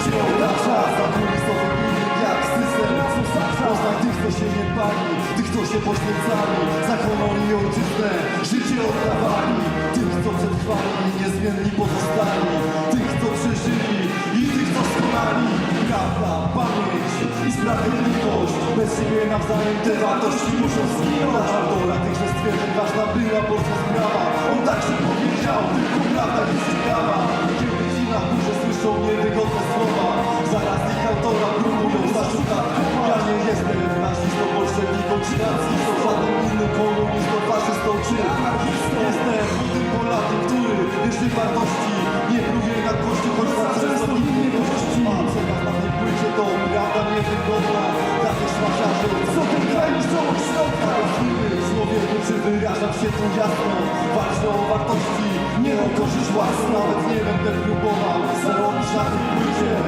Zakulisowy pilnik jak system Poznaj tych, kto się nie pali Tych, kto się poświęcali Za honor i ojczyznę Życie oddawali Tych, co przetrwali niezmienni pozostali Tych, co przeżyli i tych, co skonali Prawda, pamięć i sprawiedliwość Bez siebie nawzajem te wartości muszą zginąć. Autora tychże stwierdzeń ważna była Polska sprawa niewygodne słowa Zaraz ich autora próbują zaszukać. Ja nie jestem nazistą, bolszewiką czy nacistą Żadnym innym komunistą, faszystą czy anarchistą. Jestem młodym Polakiem, który wierzy wartości Nie pluje na kości, choć za często A co na tej płycie to prawda niewygodna Dla tych szmaciarzy, co ten kraj niszczą od środka człowieku, czy wyrażam się tu jasno was nawet nie będę próbował Zarobić na tym pójdzie